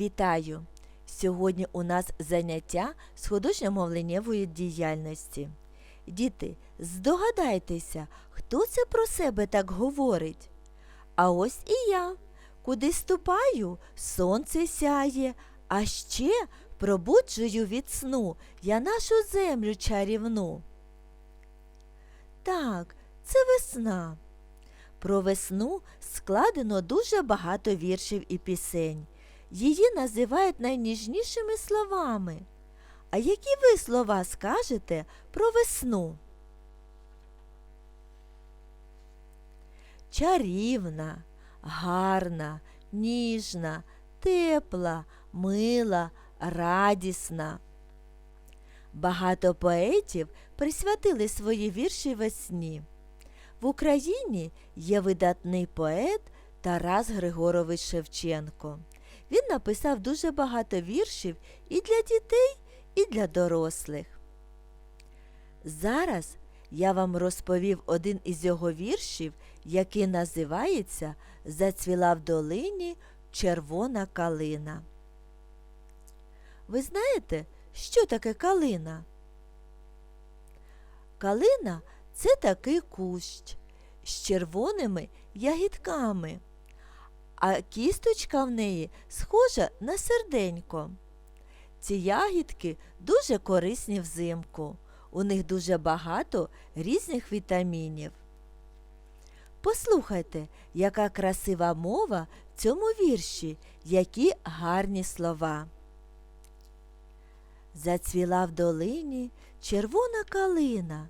Вітаю! Сьогодні у нас заняття з художньо-мовленнєвої діяльності. Діти, здогадайтеся, хто це про себе так говорить? А ось і я. Куди ступаю, сонце сяє, а ще пробуджую від сну я нашу землю чарівну. Так, це весна. Про весну складено дуже багато віршів і пісень. Її називають найніжнішими словами. А які ви слова скажете про весну? Чарівна, гарна, ніжна, тепла, мила, радісна. Багато поетів присвятили свої вірші весні. В Україні є видатний поет Тарас Григорович Шевченко. Він написав дуже багато віршів і для дітей, і для дорослих. Зараз я вам розповів один із його віршів, який називається Зацвіла в долині червона калина. Ви знаєте, що таке калина? Калина це такий кущ з червоними ягідками, а кісточка в неї схожа на серденько. Ці ягідки дуже корисні взимку. У них дуже багато різних вітамінів. Послухайте, яка красива мова в цьому вірші, які гарні слова. Зацвіла в долині червона калина,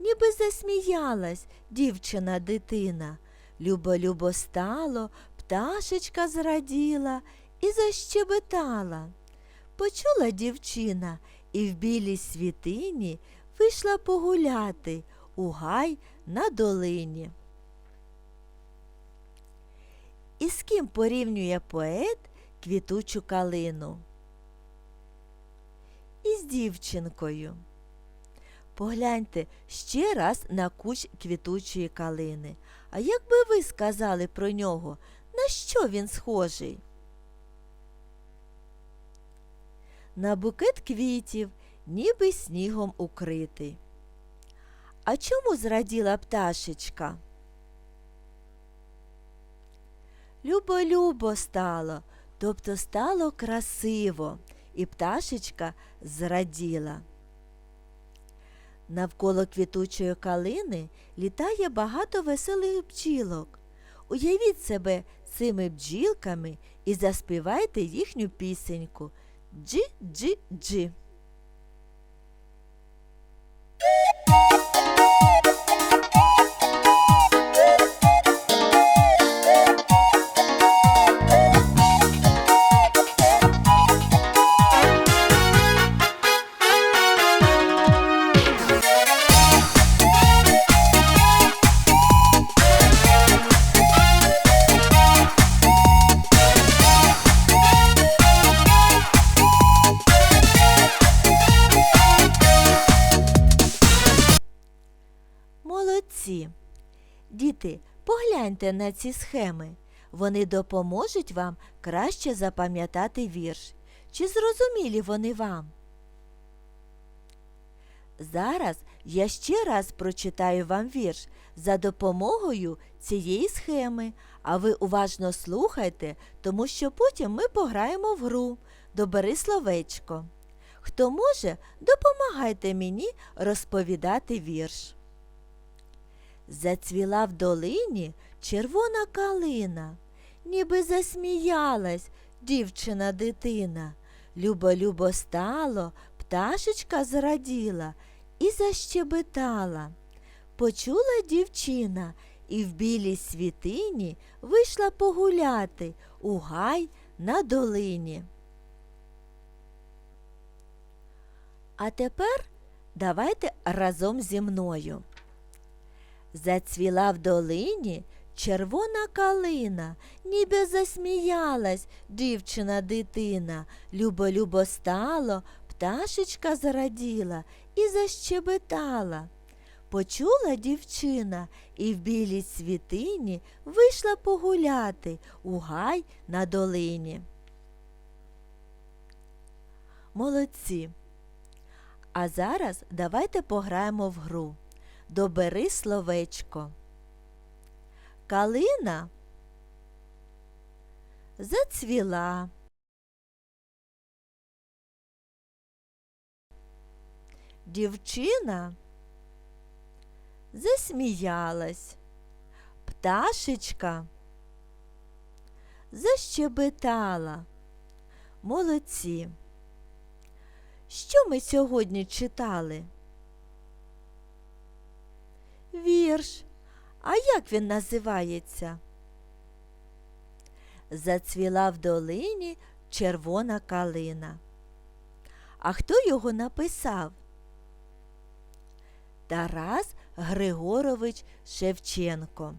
ніби засміялась дівчина дитина. Любо-любо стало, пташечка зраділа і защебетала. Почула дівчина і в білій світині вийшла погуляти у гай на долині. І з ким порівнює поет квітучу калину? Із дівчинкою. Погляньте ще раз на кущ квітучої калини. А як би ви сказали про нього, на що він схожий? На букет квітів, ніби снігом укритий. А чому зраділа пташечка? Любо-любо стало, тобто стало красиво, і пташечка зраділа. Навколо квітучої калини літає багато веселих бджілок. Уявіть себе цими бджілками і заспівайте їхню пісеньку Джі-джі-джі. Діти, погляньте на ці схеми. Вони допоможуть вам краще запам'ятати вірш. Чи зрозумілі вони вам? Зараз я ще раз прочитаю вам вірш за допомогою цієї схеми, а ви уважно слухайте, тому що потім ми пограємо в гру Добери словечко. Хто може, допомагайте мені розповідати вірш. Зацвіла в долині червона калина, ніби засміялась дівчина дитина. Любо-любо стало, пташечка зраділа і защебетала. Почула дівчина і в білій світині вийшла погуляти у гай на долині. А тепер давайте разом зі мною. Зацвіла в долині червона калина, ніби засміялась дівчина дитина. Любо-любо стало, пташечка зраділа і защебетала. Почула дівчина і в білій світині вийшла погуляти у гай на долині. Молодці. А зараз давайте пограємо в гру. Добери словечко. Калина зацвіла. Дівчина засміялась. Пташечка защебетала. Молодці. Що ми сьогодні читали? Вірш. А як він називається? Зацвіла в долині червона калина. А хто його написав? Тарас Григорович Шевченко.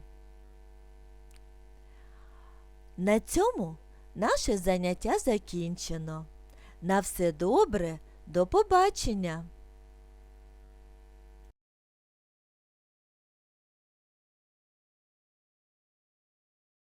На цьому наше заняття закінчено. На все добре, до побачення!